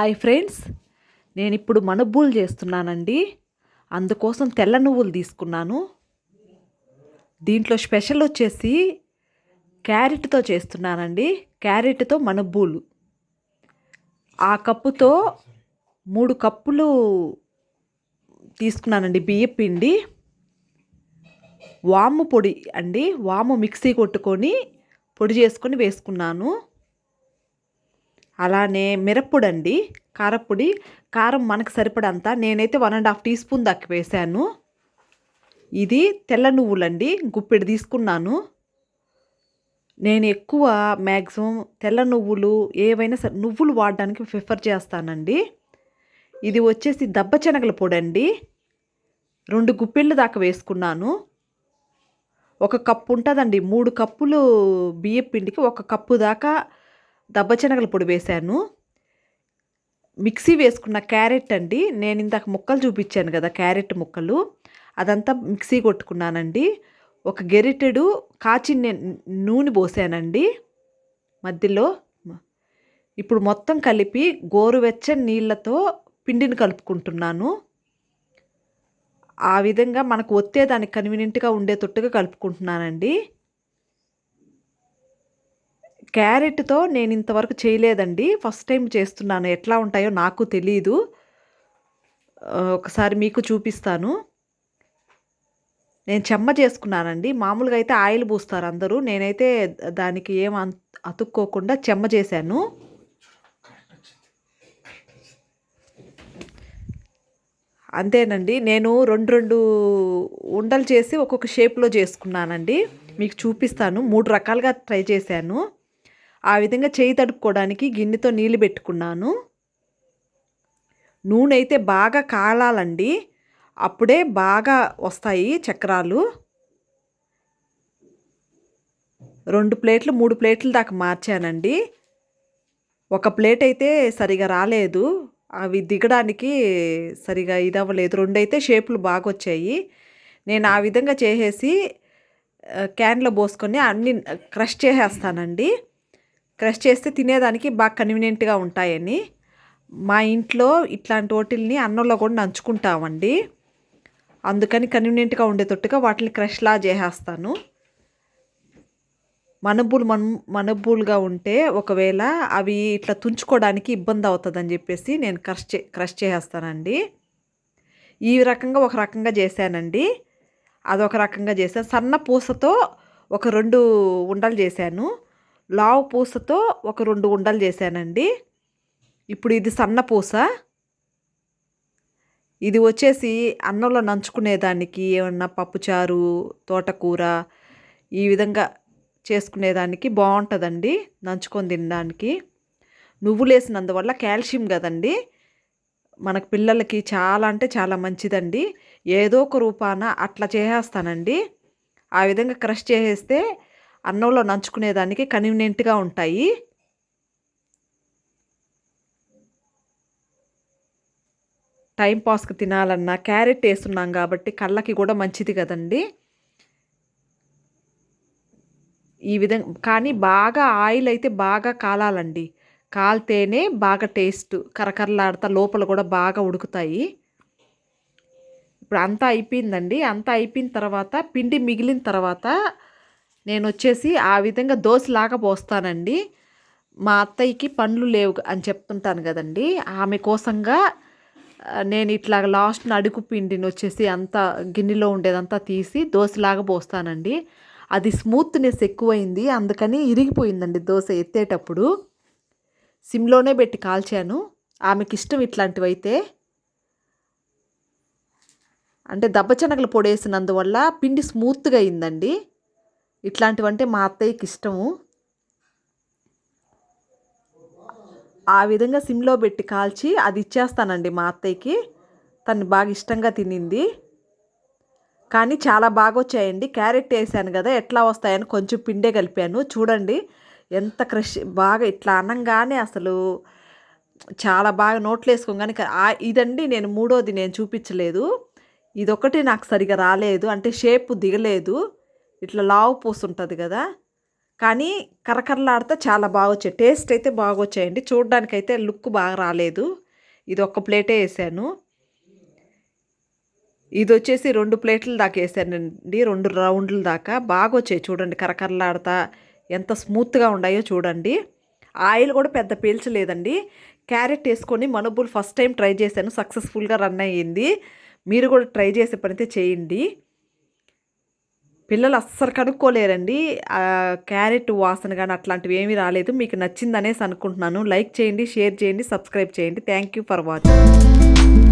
Hi friends. నేను ఇప్పుడు మనుబ్బులు చేస్తున్నానండి. అందుకోసం తెల్ల నువ్వులు తీసుకున్నాను. దీంట్లో స్పెషల్ వచ్చేసి క్యారెట్తో చేస్తున్నానండి. క్యారెట్తో మనబూలు. ఆ కప్పుతో మూడు కప్పులు తీసుకున్నానండి బియ్య పిండి. వాము పొడి అండి. వాము మిక్సీ కొట్టుకొని పొడి చేసుకొని వేసుకున్నాను. అలానే మిరప్పొడి అండి కారపొడి కారం మనకు సరిపడంత నేనైతే one and half teaspoon దాకా వేశాను ఇది తెల్ల నువ్వులండి గుప్పెడు తీసుకున్నాను. నేను ఎక్కువ మ్యాక్సిమం తెల్ల నువ్వులు ఏవైనా సరే నువ్వులు వాడడానికి ప్రిఫర్ చేస్తానండి. ఇది వచ్చేసి దబ్బ శనగల పొడి అండి రెండు గుప్పెళ్ళు దాకా వేసుకున్నాను. ఒక కప్పు ఉంటుందండి మూడు కప్పులు బియ్యం పిండికి ఒక కప్పు దాకా దబ్బ పొడి వేశాను. మిక్సీ వేసుకున్న క్యారెట్ అండి. నేను ఇందాక ముక్కలు చూపించాను కదా క్యారెట్ ముక్కలు. అదంతా మిక్సీ కొట్టుకున్నానండి. ఒక గెరిటెడు కాచిన నూనె పోసానండి. మధ్యలో ఇప్పుడు మొత్తం కలిపి గోరువెచ్చని నీళ్ళతో పిండిని కలుపుకుంటున్నాను. ఆ విధంగా మనకు ఒత్తేదానికి కన్వీనియంట్గా ఉండేటట్టుగా కలుపుకుంటున్నానండి. క్యారెట్తో నేను ఇంతవరకు చేయలేదండి. ఫస్ట్ టైం చేస్తున్నాను. ఎట్లా ఉంటాయో నాకు తెలియదు ఒకసారి మీకు చూపిస్తాను. నేను చెమ్మ చేసుకున్నానండి. మామూలుగా అయితే ఆయిల్ పూస్తారు అందరూ. నేనైతే దానికి ఏం అతుక్కోకుండా చెమ్మ చేశాను. అంతేనండి. నేను రెండు రెండు ఉండలు చేసి ఒక్కొక్క షేప్లో చేసుకున్నానండి. మీకు చూపిస్తాను. మూడు రకాలుగా ట్రై చేశాను. ఆ విధంగా చేయి తడుపుకోవడానికి గిన్నెతో నీళ్ళు పెట్టుకున్నాను. నూనె అయితే బాగా కాలాలండి. అప్పుడే బాగా వస్తాయి చక్రాలు. రెండు ప్లేట్లు మూడు ప్లేట్ల దాకా మార్చానండి. ఒక ప్లేట్ అయితే సరిగా రాలేదు. అవి దిగడానికి సరిగా ఇదవ్వలేదు. రెండు అయితే షేపులు బాగా వచ్చాయి నేను ఆ విధంగా చేసేసి క్యాన్లో పోసుకొని అన్ని క్రష్ చేసేస్తానండి. క్రష్ చేస్తే తినేదానికి బాగా కన్వీనియంట్గా ఉంటాయని. మా ఇంట్లో ఇట్లాంటి వాటిల్ని అన్నంలో కూడా నంచుకుంటామండి. అందుకని కన్వీనియంట్గా ఉండేటట్టుగా వాటిని క్రష్లా చేసేస్తాను. మనబులు మన మనబులుగా ఉంటే ఒకవేళ అవి ఇట్లా తుంచుకోవడానికి ఇబ్బంది అవుతుందని చెప్పేసి నేను క్రష్ చే క్రష్ చేసేస్తానండి. ఈ రకంగా ఒక రకంగా చేశానండి. అదొక రకంగా చేశాను. సన్న పూసతో ఒక రెండు ఉండలు చేశాను. లావు పూసతో ఒక రెండు ఉండలు చేశానండి. ఇప్పుడు ఇది సన్న పూస. ఇది వచ్చేసి అన్నంలో నంచుకునేదానికి ఏమన్నా పప్పుచారు తోటకూర ఈ విధంగా చేసుకునేదానికి బాగుంటుందండి నంచుకొని తినడానికి. నువ్వులు వేసినందువల్ల కాల్షియం కదండి. మనకు పిల్లలకి చాలా అంటే చాలా మంచిదండి. ఏదో ఒక రూపాన అట్లా చేసేస్తానండి. ఆ విధంగా క్రష్ చేసేస్తే అన్నంలో నంచుకునేదానికి కన్వీనియంట్గా ఉంటాయి. టైం పాస్కి తినాలన్నా క్యారెట్ వేస్తున్నాం కాబట్టి కళ్ళకి కూడా మంచిది కదండి. ఈ విధంగా కానీ బాగా ఆయిల్ అయితే బాగా కాలాలండి. కాలితేనే బాగా టేస్ట్. కరకరలాడతా లోపల కూడా బాగా ఉడుకుతాయి. ఇప్పుడు అంతా అయిపోయిందండి. అంతా అయిపోయిన తర్వాత పిండి మిగిలిన తర్వాత నేను వచ్చేసి ఆ విధంగా దోశలాగా పోస్తానండి. మా అత్తయ్యకి పండ్లు లేవు అని చెప్తుంటాను కదండి. ఆమె కోసంగా నేను ఇట్లా లాస్ట్ అడుగు పిండిని వచ్చేసి అంత గిన్నెలో ఉండేదంతా తీసి దోశలాగా పోస్తానండి. అది స్మూత్నెస్ ఎక్కువైంది. అందుకని ఇరిగిపోయిందండి దోశ ఎత్తేటప్పుడు. సిమ్లోనే పెట్టి కాల్చాను. ఆమెకి ఇష్టం ఇట్లాంటివి అయితే అంటే దబ్బచనగలు పొడేసినందువల్ల పిండి స్మూత్గా అయిందండి. ఇట్లాంటివంటే మా అత్తయ్యకి ఇష్టము. ఆ విధంగా సిమ్లో పెట్టి కాల్చి అది ఇచ్చేస్తానండి మా అత్తయ్యకి. తను బాగా ఇష్టంగా తినింది. కానీ చాలా బాగా వచ్చాయండి క్యారెట్ వేసాను కదా ఎట్లా వస్తాయని కొంచెం పిండే కలిపాను. చూడండి ఎంత క్రష్ బాగా ఇట్లా అనగానే అసలు చాలా బాగా నోట్లు వేసుకోగానే ఇదండి నేను మూడోది నేను చూపించలేదు. ఇదొకటి నాకు సరిగా రాలేదు. అంటే షేప్ దిగలేదు. ఇట్లా లావు పూసు ఉంటుంది కదా. కానీ కరకరలాడితే చాలా బాగా వచ్చాయి టేస్ట్ అయితే బాగా వచ్చాయండి చూడడానికైతే లుక్ బాగా రాలేదు. ఇది ఒక్క ప్లేటే వేసాను. ఇది వచ్చేసి రెండు ప్లేట్ల దాకా వేసానండి. రెండు రౌండ్ల దాకా. బాగా వచ్చాయి చూడండి కరకరలాడతా ఎంత స్మూత్గా ఉన్నాయో చూడండి. ఆయిల్ కూడా పెద్ద పీల్చలేదండి. క్యారెట్ వేసుకొని మనుబుల్ ఫస్ట్ టైం ట్రై చేశాను. సక్సెస్ఫుల్గా రన్ అయ్యింది. మీరు కూడా ట్రై చేసే పనితే చేయండి. పిల్లలు అస్సలు కనుక్కోలేరండి. క్యారెట్ వాసన కానీ అట్లాంటివి ఏమీ రాలేదు. మీకు నచ్చిందనేసి అనుకుంటున్నాను. లైక్ చేయండి షేర్ చేయండి సబ్స్క్రైబ్ చేయండి. Thank you for watching.